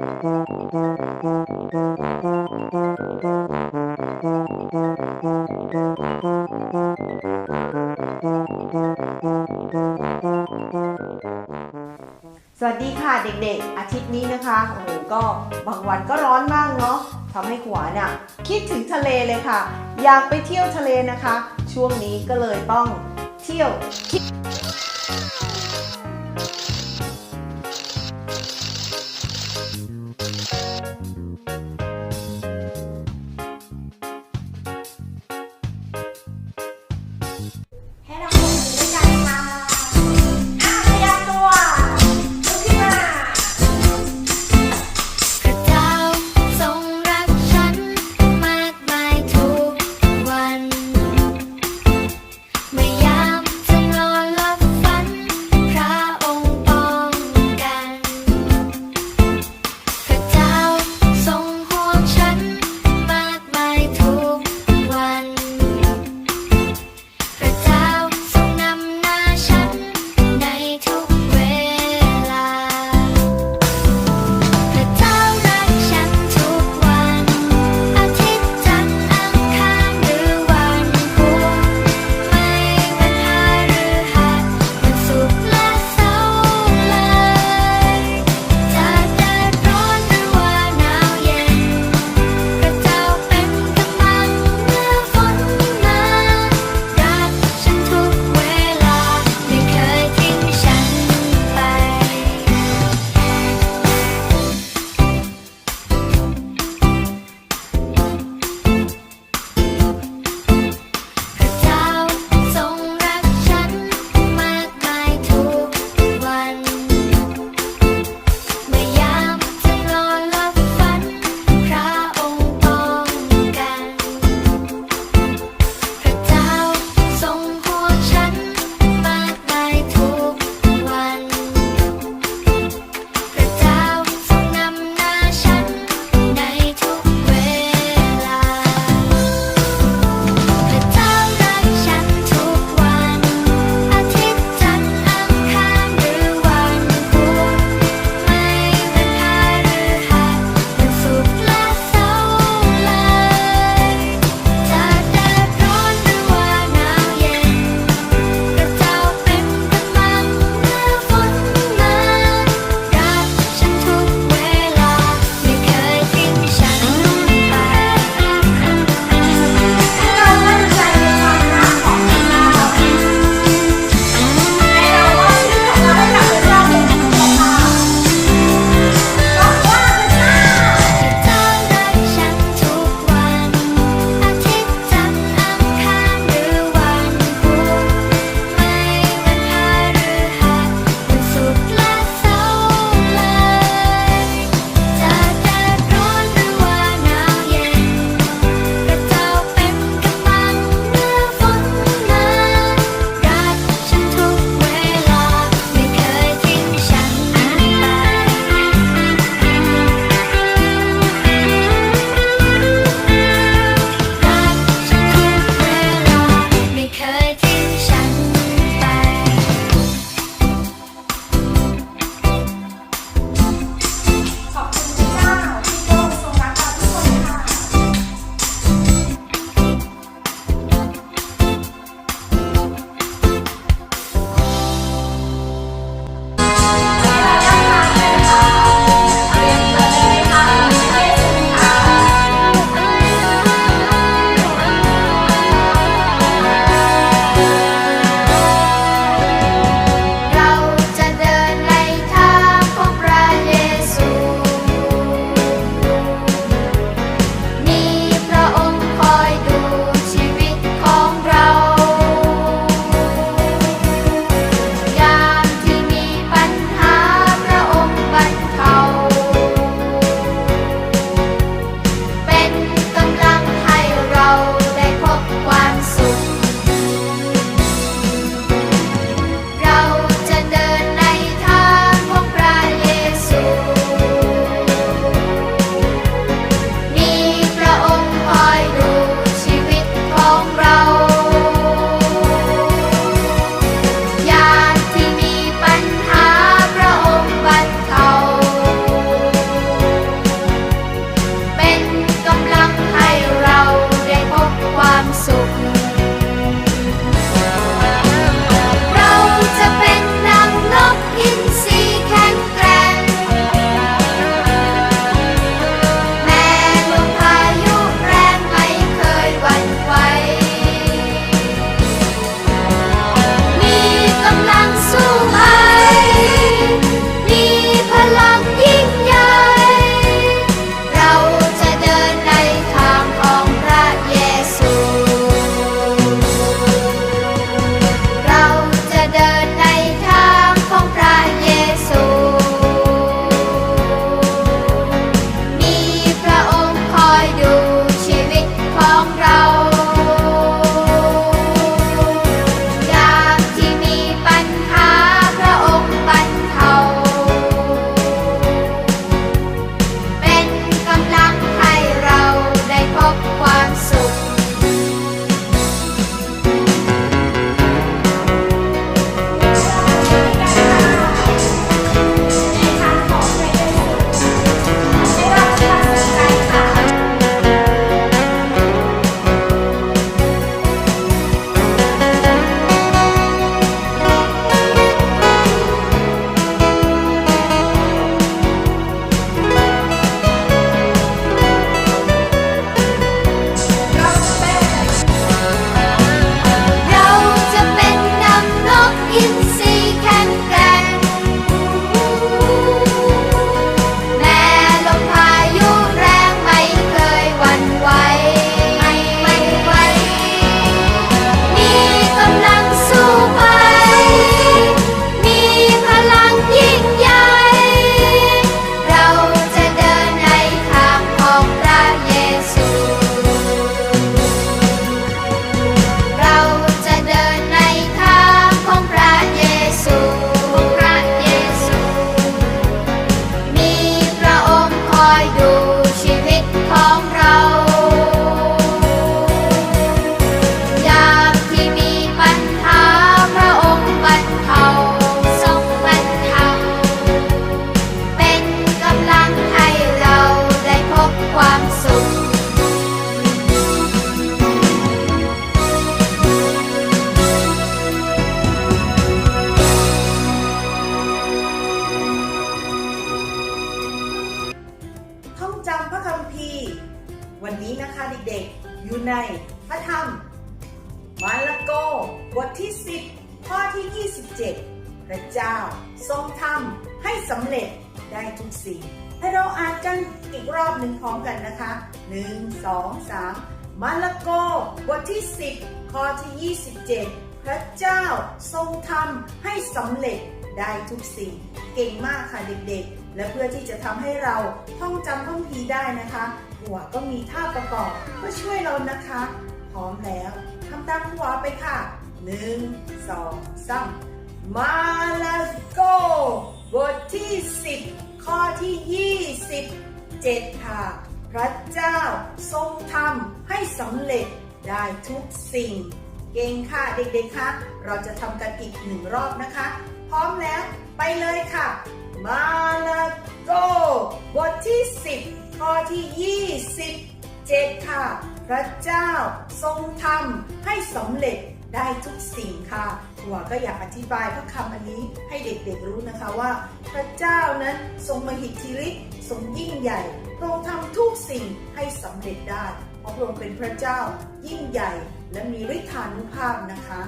สวัสดีค่ะเด็กๆ อาทิตย์นี้นะคะโอ้โหก็บางวันก็ร้อนมากเนาะทำให้ขวาน่ะคิดถึงทะเลเลยค่ะ อยากไปเที่ยวทะเลนะคะ ช่วงนี้ก็เลยต้องเที่ยว คิด อยู่ในพระธรรมมาระโกบทที่ 10 ข้อที่ 27 พระเจ้าทรงทำให้สำเร็จได้ทุกสิ่งให้เราอ่านกันอีกรอบหนึ่งพร้อมกันนะคะ 1 2 3 มาระโกบทที่ 10 ข้อที่ 27 พระเจ้าทรงทำให้สำเร็จได้ทุกสิ่ง เก่งมากค่ะเด็กๆ และเพื่อที่จะทำให้เราท่องจำท่องพีได้นะคะ หัวก็มีท่าประกอบเพื่อช่วยเรานะคะ พร้อมแล้วทำตามหัวไปค่ะ1 2 3มาแล้วโกบทที่10ข้อที่27ค่ะ พระเจ้าทรงทำให้สำเร็จได้ทุกสิ่ง เก่งค่ะเด็กๆคะเราจะทำกันอีกหนึ่งรอบนะคะ พร้อมแล้วไปเลยค่ะ มาละโกบทที่10 ข้อที่ 27 ค่ะ พระเจ้าทรงทำให้สำเร็จได้ทุกสิ่งค่ะหัวก็อยากอธิบายพระคำอันนี้ให้เด็กๆรู้นะคะว่า พระเจ้านั้นทรงมหิทธิฤทธิ์ทรงยิ่งใหญ่พรงทำทุกสิ่งให้สำเร็จได้ เพราะพระองค์เป็นพระเจ้ายิ่งใหญ่และมีฤทธานุภาพนะคะ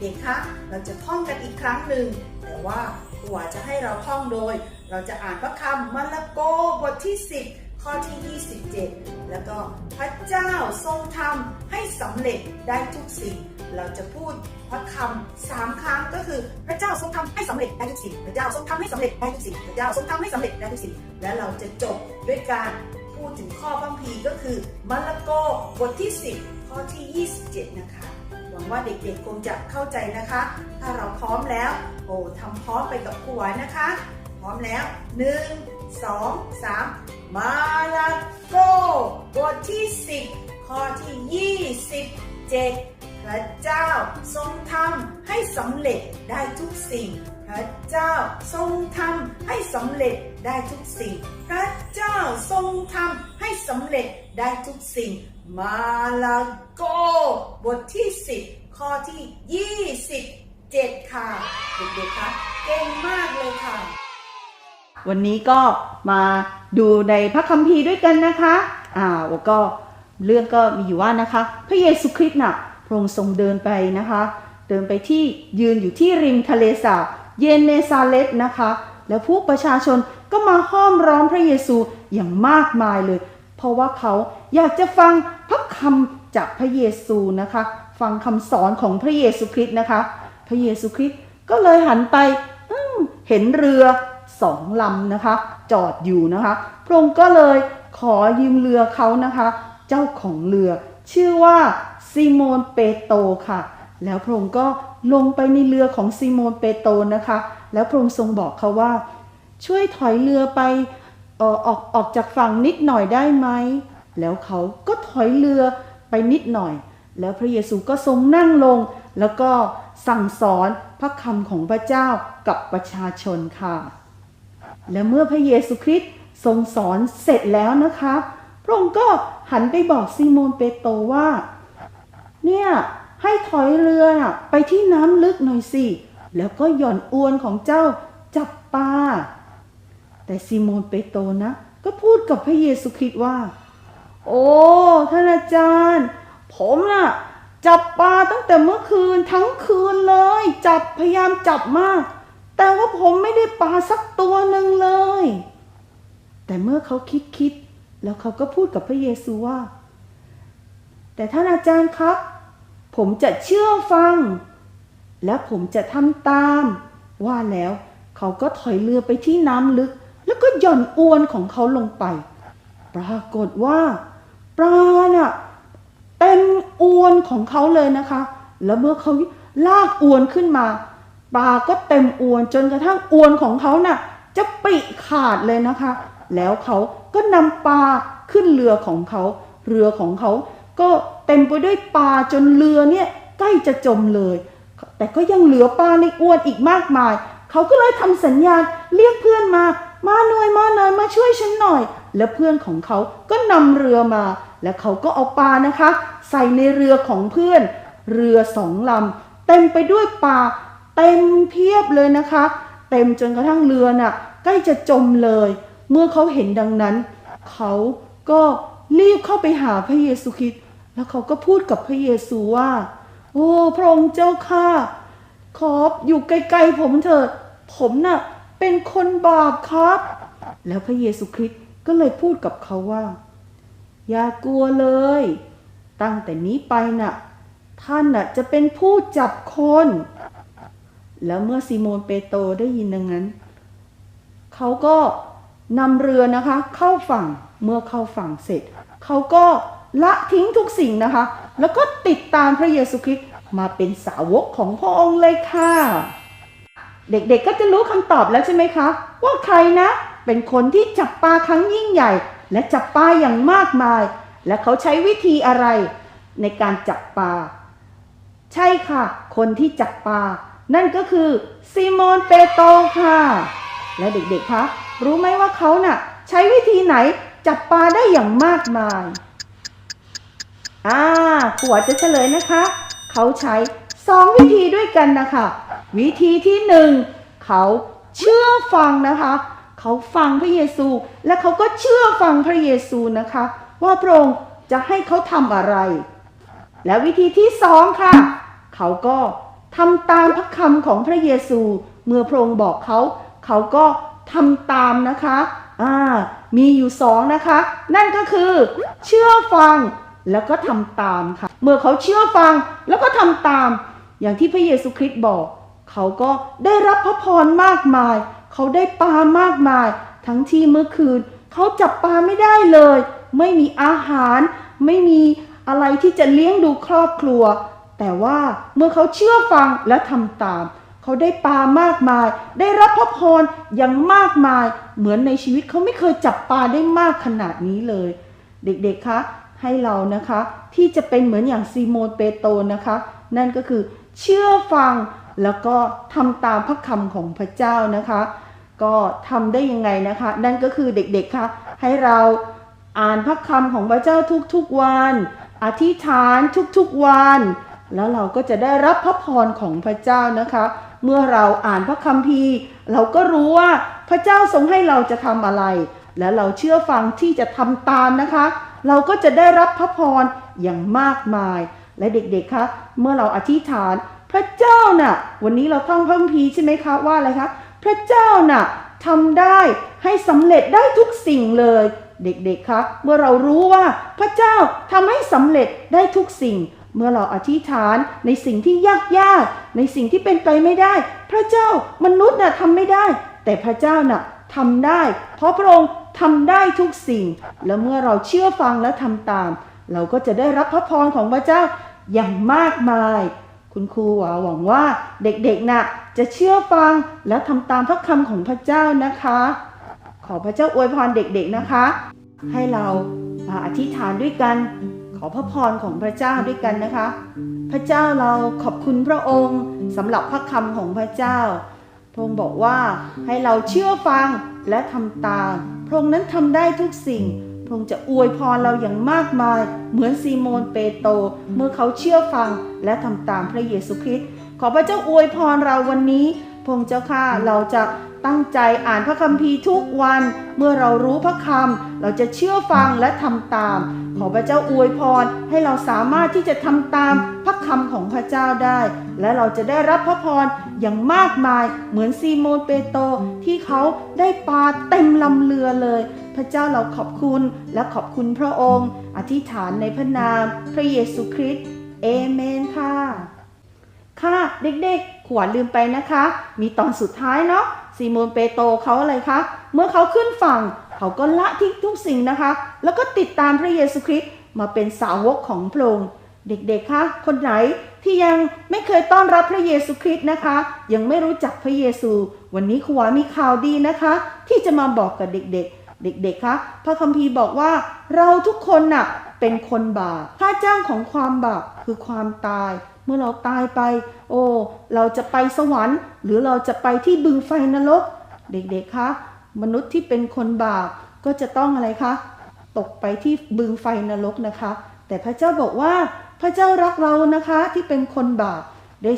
เด็กๆคะเราจะท่องกันอีกครั้งหนึ่งแต่ว่าหัวจะให้เราท่องโดย เราจะอ่านพระคำมาระโกบทที่ 10 ข้อที่ 27 แล้วก็พระเจ้าทรงทำให้สำเร็จได้ทุกสิ่ง เราจะพูดพระคำสามครั้งก็คือพระเจ้าทรงทำให้สำเร็จได้ทุกสิ่งพระเจ้าทรงทำให้สำเร็จได้ทุกสิ่งพระเจ้าทรงทำให้สำเร็จได้ทุกสิ่ง และเราจะจบด้วยการพูดถึงข้อพังพีก็คือมาระโกบทที่ 10 ข้อที่ 27 นะคะหวังว่าเด็กๆคงจะเข้าใจนะคะ ถ้าเราพร้อมแล้ว โอ้ทำพร้อมไปกับครูไว้นะคะ พร้อมแล้วหนึ่ง 1 2 3มาลาโกบทที่10ข้อที่27พระเจ้าทรงทำให้สำเร็จได้ทุกสิ่ง พระเจ้าทรงทำให้สำเร็จได้ทุกสิ่ง พระเจ้าทรงทำให้สำเร็จได้ทุกสิ่ง มาลาโกบทที่10ข้อที่27ค่ะ เด็กๆคะเก่งมากเลยค่ะ วันนี้ก็มาดูในพระคัมภีร์ด้วยกันนะคะอ่าแล้วก็เรื่องก็มีอยู่ว่านะคะ พระเยซูคริสต์น่ะพระองค์ทรงเดินไปนะคะ เดินไปที่ยืนอยู่ที่ริมทะเลสาบเยนเนซาเลตนะคะ แล้วพวกประชาชนก็มาห้อมร้อมพระเยซูอย่างมากมายเลย เพราะว่าเขาอยากจะฟังพระคำจากพระเยซูนะคะ ฟังคำสอนของพระเยซูคริสต์นะคะ พระเยซูคริสต์ก็เลยหันไปอืมเห็นเรือ สองลำนะคะ จอดอยู่นะคะ พระองค์ก็เลยขอยืมเรือเขานะคะ เจ้าของเรือ ชื่อว่าซิโมนเปโตค่ะ แล้วพระองค์ก็ลงไปในเรือของซิโมนเปโตนะคะ แล้วพระองค์ทรงบอกเขาว่า ช่วยถอยเรือไปออออกออกจากฝั่งนิดหน่อยได้ไหม แล้วเขาก็ถอยเรือไปนิดหน่อย แล้วพระเยซูก็ทรงนั่งลง แล้วก็สั่งสอนพระคำของพระเจ้ากับประชาชนค่ะ และเมื่อพระเยซูคริสต์ทรงสอนเสร็จแล้วนะคะ พระองค์ก็หันไปบอกซีโมนเปโตรว่า เนี่ยให้ถอยเรือไปที่น้ำลึกหน่อยสิ แล้วก็หย่อนอวนของเจ้าจับปลา แต่ซีโมนเปโตรนะ ก็พูดกับพระเยซูคริสต์ว่า โอ้ท่านอาจารย์ ผมน่ะจับปลาตั้งแต่เมื่อคืนทั้งคืนเลย จับพยายามจับมาก แต่ว่าผมไม่ได้ปลาสักตัวหนึ่งเลย แต่เมื่อเขาคิดคิดแล้วเขาก็พูดกับพระเยซูว่า แต่ท่านอาจารย์ครับ ผมจะเชื่อฟัง และผมจะทำตาม ว่าแล้วเขาก็ถอยเรือไปที่น้ำลึก แล้วก็หย่อนอวนของเขาลงไป ปรากฏว่าปลาน่ะเต็มอวนของเขาเลยนะคะ แล้วเมื่อเขาลากอวนขึ้นมา ปลาก็เต็มอวนจนกระทั่งอวนของเขาน่ะ จะปิขาดเลยนะคะ แล้วเขาก็นำปลาขึ้นเรือของเขา เรือของเขาก็เต็มไปด้วยปลาจนเรือเนี่ยใกล้จะจมเลย แต่ก็ยังเหลือปลาในอวนอีกมากมาย เขาก็เลยทำสัญญาณเรียกเพื่อนมา มาหน่อยมาหน่อยมาช่วยฉันหน่อย แล้วเพื่อนของเขาก็นำเรือมา และเขาก็เอาปลานะคะ ใส่ในเรือของเพื่อน เรือสองลำเต็มไปด้วยปลา เต็มเพียบเลยนะคะ เต็มจนกระทั่งเรือน่ะใกล้จะจมเลย เมื่อเขาเห็นดังนั้น เขาก็รีบเข้าไปหาพระเยซูคริสต์แล้วเขาก็พูดกับพระเยซูว่า โอ้พระองค์เจ้าข้าขออยู่ไกลๆผมเถิดผมน่ะเป็นคนบาปครับ แล้วพระเยซูคริสต์ก็เลยพูดกับเขาว่า อย่ากลัวเลย ตั้งแต่นี้ไปน่ะ ท่านน่ะจะเป็นผู้จับคน แล้วเมื่อซีโมนเปโตรได้ยินดังนั้น เขาก็นำเรือนะคะ เข้าฝั่งเมื่อเข้าฝั่งเสร็จ เขาก็ละทิ้งทุกสิ่งนะคะ แล้วก็ติดตามพระเยซูคริสต์มาเป็นสาวกของพระองค์เลยค่ะ เด็กๆก็จะรู้คำตอบแล้วใช่ไหมคะ ว่าใครนะ เป็นคนที่จับปลาครั้งยิ่งใหญ่ และจับปลาอย่างมากมาย และเขาใช้วิธีอะไรในการจับปลา ใช่ค่ะ คนที่จับปลา นั่นก็คือซีโมนเปโตรค่ะ และเด็กๆคะรู้ไหมว่าเขาน่ะ ใช้วิธีไหนจับปลาได้อย่างมากมายอ่าผัวจะเฉลยนะคะ เขาใช้สองวิธีด้วยกันนะคะ วิธีที่หนึ่งเขาเชื่อฟังนะคะ เขาฟังพระเยซู และเขาก็เชื่อฟังพระเยซูนะคะ ว่าพระองค์จะให้เขาทำอะไร และวิธีที่สองค่ะ เขาก็ ทำตามพระคำของพระเยซู เมื่อพระองค์บอกเขา เขาก็ทำตามนะคะอ่ามีอยู่สองนะคะ นั่นก็คือเชื่อฟังแล้วก็ทำตามค่ะ เมื่อเขาเชื่อฟังแล้วก็ทำตาม อย่างที่พระเยซูคริสต์บอก เขาก็ได้รับพระพรมากมาย เขาได้ปลามากมาย ทั้งที่เมื่อคืน เขาจับปลาไม่ได้เลย ไม่มีอาหาร ไม่มีอะไรที่จะเลี้ยงดูครอบครัว แต่ว่าเมื่อเขาเชื่อฟังและทำตาม เขาได้ปลามากมาย ได้รับพระพรอย่างมากมาย เหมือนในชีวิตเขาไม่เคยจับปลาได้มากขนาดนี้เลย เด็กๆคะให้เรานะคะที่จะเป็นเหมือนอย่างซีโมนเปโตนะคะ นั่นก็คือเชื่อฟังแล้วก็ทำตามพระคำของพระเจ้านะคะ ก็ทำได้ยังไงนะคะ นั่นก็คือเด็กๆคะให้เราอ่านพระคำของพระเจ้าทุกๆวัน อธิษฐานทุกๆวัน แล้วเราก็จะได้รับพระพรของพระเจ้านะคะ เมื่อเราอ่านพระคัมภีร์ เราก็รู้ว่าพระเจ้าทรงให้เราจะทำอะไร และเราเชื่อฟังที่จะทำตามนะคะ เราก็จะได้รับพระพรอย่างมากมาย และเด็กๆคะเมื่อเราอธิษฐาน พระเจ้าน่ะ วันนี้เราท่องพระคัมภีร์ใช่ไหมคะว่าอะไรคะพระเจ้าน่ะทำได้ให้สำเร็จได้ทุกสิ่งเลย เด็กๆคะเมื่อเรารู้ว่าพระเจ้าทำให้สำเร็จได้ทุกสิ่ง เมื่อเราอธิษฐานในสิ่งที่ยากยากในสิ่งที่เป็นไปไม่ได้ พระเจ้ามนุษย์น่ะทำไม่ได้ แต่พระเจ้าน่ะทำได้ เพราะพระองค์ทำได้ทุกสิ่ง แล้วเมื่อเราเชื่อฟังและทำตาม เราก็จะได้รับพระพรของพระเจ้าอย่างมากมาย คุณครูหวังว่าเด็กๆน่ะจะเชื่อฟังและทำตามพระคำของพระเจ้านะคะ ขอพระเจ้าอวยพรเด็กๆนะคะ ให้เรามาอธิษฐานด้วยกัน ขอพระพรของพระเจ้าด้วยกันนะคะ พระเจ้าเราขอบคุณพระองค์สำหรับพระคำของพระเจ้า พระองค์บอกว่าให้เราเชื่อฟังและทำตาม พระองค์นั้นทำได้ทุกสิ่ง พระองค์จะอวยพรเราอย่างมากมาย เหมือนซีโมนเปโตรเมื่อเขาเชื่อฟังและทำตามพระเยซูคริสต์ขอพระเจ้าอวยพรเราวันนี้ พงเจ้าข้าเราจะตั้งใจอ่านพระคัมภีร์ทุกวัน เมื่อเรารู้พระคำเราจะเชื่อฟังและทำตาม ขอพระเจ้าอวยพรให้เราสามารถที่จะทำตามพระคำของพระเจ้าได้ และเราจะได้รับพระพรอย่างมากมายเหมือนซีโมนเปโตที่เขาได้ปลาเต็มลำเรือเลย พระเจ้าเราขอบคุณและขอบคุณพระองค์ อธิษฐานในพระนาม พระเยซูคริสต์เอเมนค่ะ ค่ะเด็กๆ ขวัญลืมไปนะคะ มีตอนสุดท้ายเนาะซีโมนเปโตเขาอะไรคะ เมื่อเขาขึ้นฝั่ง เขาก็ละทิ้งทุกสิ่งนะคะ แล้วก็ติดตามพระเยซูคริสต์มาเป็นสาวกของพระองค์เด็กๆ คะ คนไหนที่ยังไม่เคยต้อนรับพระเยซูคริสต์นะคะ ยังไม่รู้จักพระเยซู วันนี้ครูหวามีข่าวดีนะคะ ที่จะมาบอกกับเด็กๆ เด็กๆ คะ พระคัมภีร์บอกว่าเราทุกคนน่ะเป็นคนบาป ค่าจ้างของความบาปคือความตาย เมื่อเราตายไป โอ้ เราจะไปสวรรค์ หรือเราจะไปที่บึงไฟนรก เด็กๆ คะ มนุษย์ที่เป็นคนบาปก็จะต้องอะไรคะ ตกไปที่บึงไฟนรกนะคะ แต่พระเจ้าบอกว่าพระเจ้ารักเรานะคะที่เป็นคนบาปได้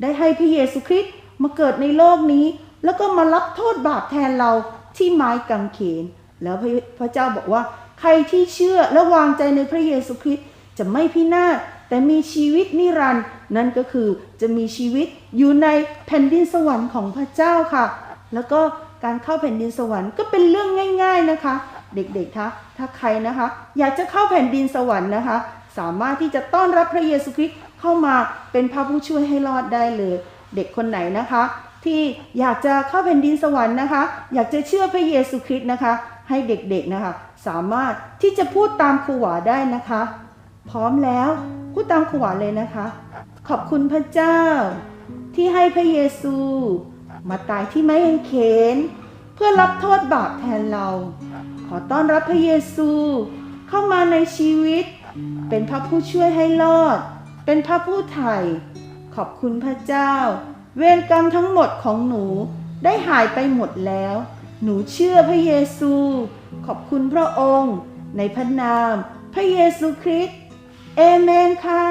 ได้ให้พระเยซูคริสต์มาเกิดในโลกนี้ แล้วก็มารับโทษบาปแทนเราที่ไม้กางเขน แล้วพระพระเจ้าบอกว่า ใครที่เชื่อและวางใจในพระเยซูคริสต์จะไม่พินาศ แต่มีชีวิตนิรันดร์นั่นก็คือจะมีชีวิตอยู่ในแผ่นดินสวรรค์ของพระเจ้าค่ะ แล้วก็การเข้าแผ่นดินสวรรค์ก็เป็นเรื่องง่าย ๆนะคะ เด็กๆคะถ้าใครนะคะ อยากจะเข้าแผ่นดินสวรรค์นะคะ สามารถที่จะต้อนรับพระเยซูคริสต์เข้ามาเป็นพระผู้ช่วยให้รอดได้เลย เด็กคนไหนนะคะ ที่อยากจะเข้าแผ่นดินสวรรค์นะคะ อยากจะเชื่อพระเยซูคริสต์นะคะ ให้เด็กๆนะคะ สามารถที่จะพูดตามครูหวาได้นะคะ พร้อมแล้ว พูดตามครูหวาเลยนะคะ ขอบคุณพระเจ้า ที่ให้พระเยซู มาตายที่ไม้กางเขน เพื่อรับโทษบาปแทนเรา ขอต้อนรับพระเยซู เข้ามาในชีวิต เป็นพระผู้ช่วยให้รอด เป็นพระผู้ไถ่ขอบคุณพระเจ้า เวรกรรมทั้งหมดของหนูได้หายไปหมดแล้ว หนูเชื่อพระเยซู ขอบคุณพระองค์ ในพระนาม พระเยซูคริสต์ เอเมนค่ะ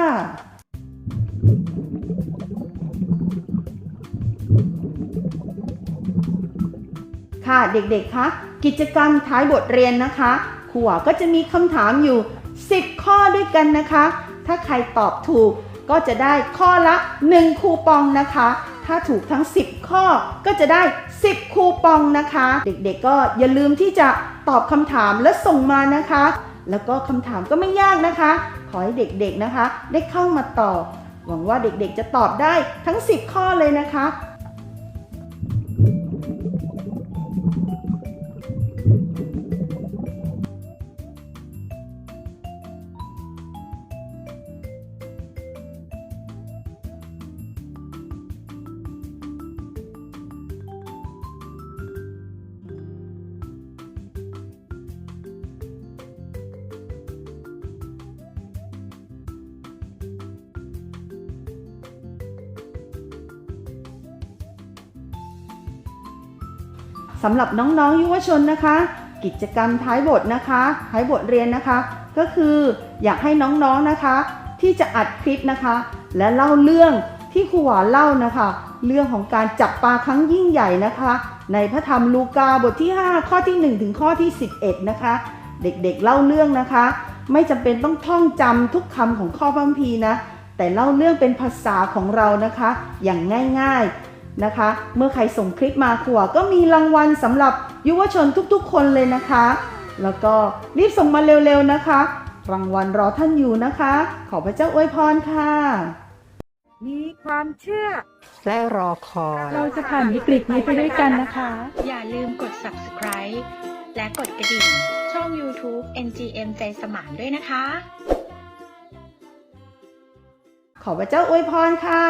ค่ะเด็กๆคะกิจกรรมท้ายบทเรียนนะคะครูก็จะมีคำถามอยู่ 10 ข้อด้วยกันนะคะ ถ้าใครตอบถูกก็จะได้ข้อละ 1 คูปองนะคะ ถ้าถูกทั้ง 10 ข้อก็จะได้ 10 คูปองนะคะ เด็กๆก็อย่าลืมที่จะตอบคำถามและส่งมานะคะ แล้วก็คำถามก็ไม่ยากนะคะ อให้เด็กๆนะคะ ได้เข้ามาตอบ หวังว่าเด็กๆจะตอบได้ทั้ง 10 ข้อเลยนะคะ สำหรับน้องๆยุวชนนะคะ กิจกรรมท้ายบทนะคะท้ายบทเรียนนะคะ ก็คืออยากให้น้องๆนะคะ ที่จะอัดคลิปนะคะ และเล่าเรื่องที่ครูหวานเล่านะคะ เรื่องของการจับปลาครั้งยิ่งใหญ่นะคะ ในพระธรรมลูกาบทที่ 5 ข้อที่1ถึงข้อที่11นะคะ เด็กๆเล่าเรื่องนะคะ ไม่จำเป็นต้องท่องจำทุกคำของข้อพระคัมภีร์นะแต่เล่าเรื่องเป็นภาษาของเรานะคะ อย่างง่ายๆ นะคะ เมื่อใครส่งคลิปมาขวก็มีรางวัลสำหรับยุวชนทุกๆ คนเลยนะคะ แล้วก็รีบส่งมาเร็วๆนะคะ รางวัลรอท่านอยู่นะคะ ขอพระเจ้าอวยพรค่ะ มีความเชื่อ และรอคอย เราจะผ่านวิกฤตนี้ไปด้วยกันนะคะ อย่าลืมกด subscribe และกดกระดิ่ง ช่อง YouTube NGM ใจสมานด้วยนะคะ ขอพระเจ้าอวยพรค่ะ